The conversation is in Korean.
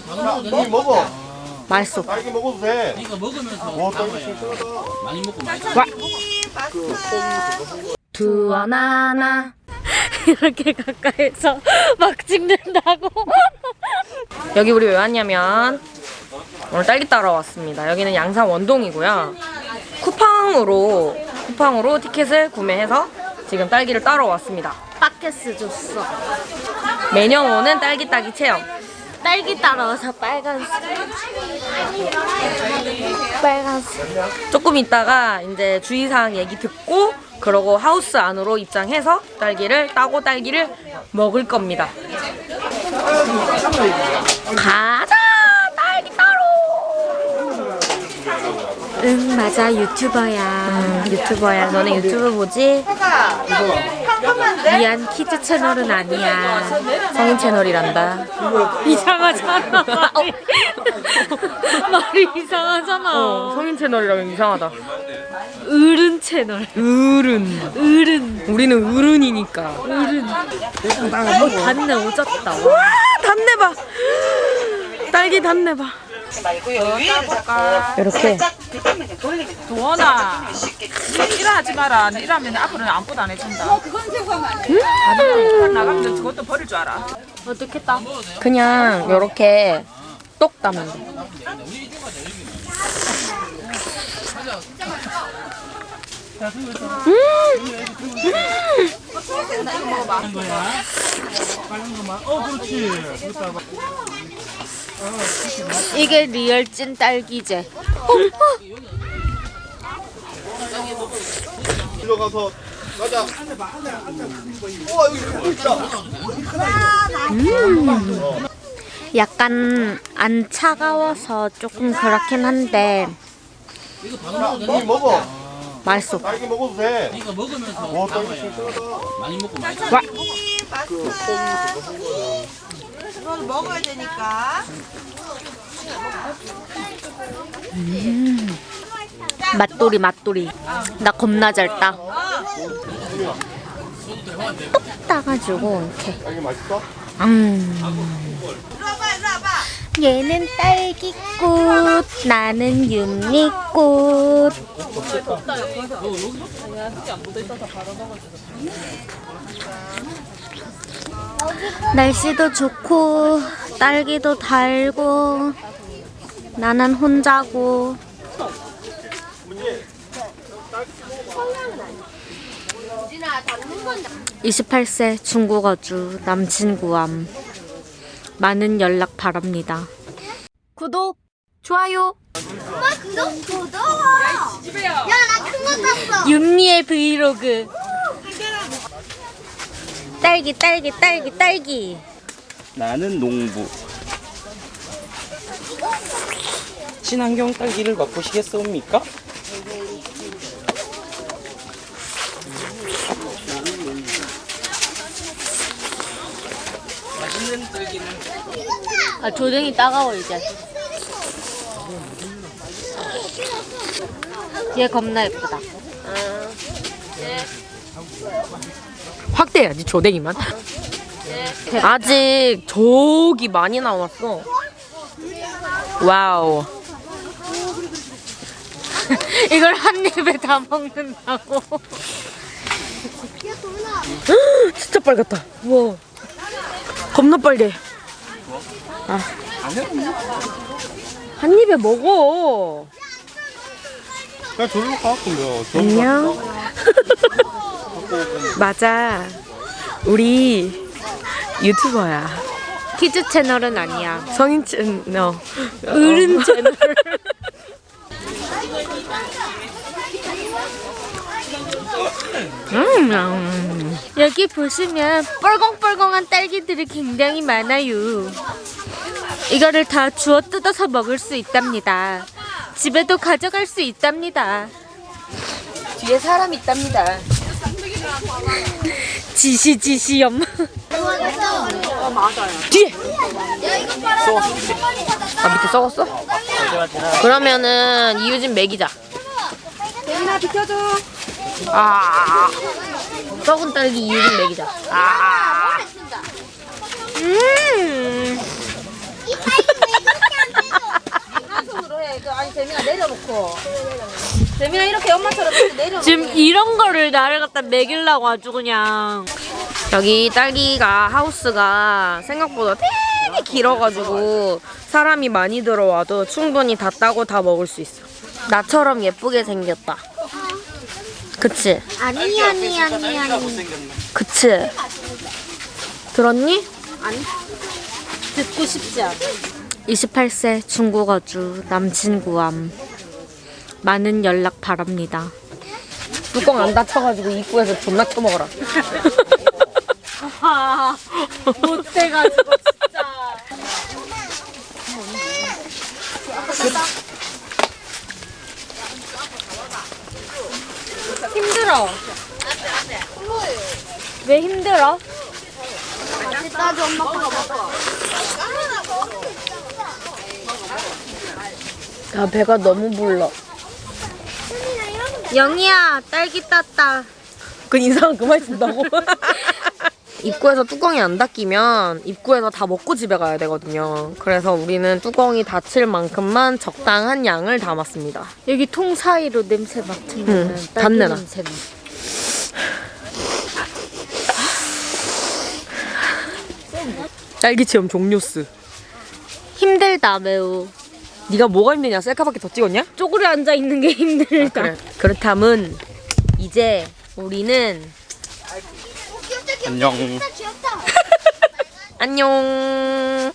이 먹어. 맛있어. 딸기 먹어도 돼. 이거 먹으면서 와, 딸기 담아야 싱싱하다. 많이 먹고 많이 두어나나 이렇게 가까이서 막 찍는다고 여기 우리 왜 왔냐면 오늘 딸기 따러 왔습니다 여기는 양산 원동이고요 쿠팡으로 쿠팡으로 티켓을 구매해서 지금 딸기를 따러 왔습니다 바켓스 줬어. 매년 오는 딸기 따기 체험 딸기 따라와서 빨간색. 빨간색. 조금 있다가 이제 주의사항 얘기 듣고 그러고 하우스 안으로 입장해서 딸기를 따고 딸기를 먹을 겁니다. 가자 딸기 따로. 응 맞아 유튜버야. 음, 유튜버야. 너네 유튜브 보지? 미안 키즈 채널은 아니야. 성인 채널이란다. 이상하잖아. 말이, 말이 이상하잖아. 어, 성인 채널이라면 이상하다. 어른 채널. 어른. 어른. 우리는 어른이니까. 어른. 어 봤네 오졌다. 와. 와 단내 봐. 딸기 단내 봐. 이렇게. 도원아. 일하지 마라. 일하면 앞으로는 아무것도 안 해준다. 어 그건 음~ 나가면 그것도 버릴 줄 알아. 어떻게 따? 그냥 이렇게 똑 따면 돼. 이게 리얼 찐 딸기제. 들어가서 가자. 우와, 여기 뭐 있다. 약간 안 차가워서 조금 그렇긴 한데 이 먹어. 맛있어. 딸기 먹어도 돼. 이거 먹으면서 와, 딸기. 많이 먹고 많이 와. 맛돌이 맛돌이. 나 겁나 잘 따. 똑 따가지고 이렇게. 음. 얘는 딸기꽃, 나는 윤미꽃. 날씨도 좋고, 딸기도 달고, 나는 혼자고. 28세 중국어주 남친 구함. 많은 연락 바랍니다. 구독, 좋아요. 윤리의 브이로그. 딸기, 딸기, 딸기, 딸기. 나는 농부. 친환경 딸기를 맛보시겠습니까? 맛있는 딸기는 아, 조등이 따가워, 이제. 얘 겁나 예쁘다. 확대해야지 조댕이만. 아직 저기 많이 남았어. 와우. 이걸 한 입에 다 먹는다고. 진짜 빨갛다. 와. 겁나 빨개. 아. 한 입에 먹어. 그냥 저리로 가갖고요. 안녕. 맞아. 우리 유튜버야. 키즈 채널은 아니야. 성인 채널. 어른 채널. 음. 여기 보시면 뻘공뻘공한 딸기들이 굉장히 많아요. 이거를 다 주워 뜯어서 먹을 수 있답니다. 집에도 가져갈 수 있답니다. 뒤에 사람 있답니다. 지시 지시 엄마. 어 맞아요. 뒤에. 아 밑에 썩었어? 그러면은 이유진 먹이자. 예민아 비켜줘. 아 썩은 딸기 이유진 먹이자. 아. 음. 한 손으로 해. 그 아니 재민아 내려놓고. 재민아 이렇게 엄마처럼 이렇게 내려. 지금 이런 거를 나를 갖다 먹이려고 아주 그냥. 여기 딸기가 하우스가 생각보다 되게 길어가지고 사람이 많이 들어와도 충분히 다 따고 다 먹을 수 있어. 나처럼 예쁘게 생겼다. 그치? 아니 아니 아니 아니. 그치? 들었니? 듣고 싶지 않아. 28세 중국어주 남친 구함. 많은 연락 바랍니다. 뚜껑 안 닫혀가지고 입구에서 존나 쳐먹어라. 아, 못돼가지고 진짜. 힘들어. 왜 힘들어? 야 배가 너무 불러. 영희야, 딸기 땄다. 그 인상 그만 쓴다고? 입구에서 뚜껑이 안 닫히면 입구에서 다 먹고 집에 가야 되거든요. 그래서 우리는 뚜껑이 닫힐 만큼만 적당한 양을 담았습니다. 여기 통 사이로 냄새 맡으면 응, 딸기 담내나. 냄새 나. 딸기 체험 종료스. 힘들다 매우. 네가 뭐가 힘드냐? 셀카밖에 더 찍었냐? 쪼그려 앉아 있는 게 힘들다. 그래. 그렇다면 이제 우리는 안녕. 안녕.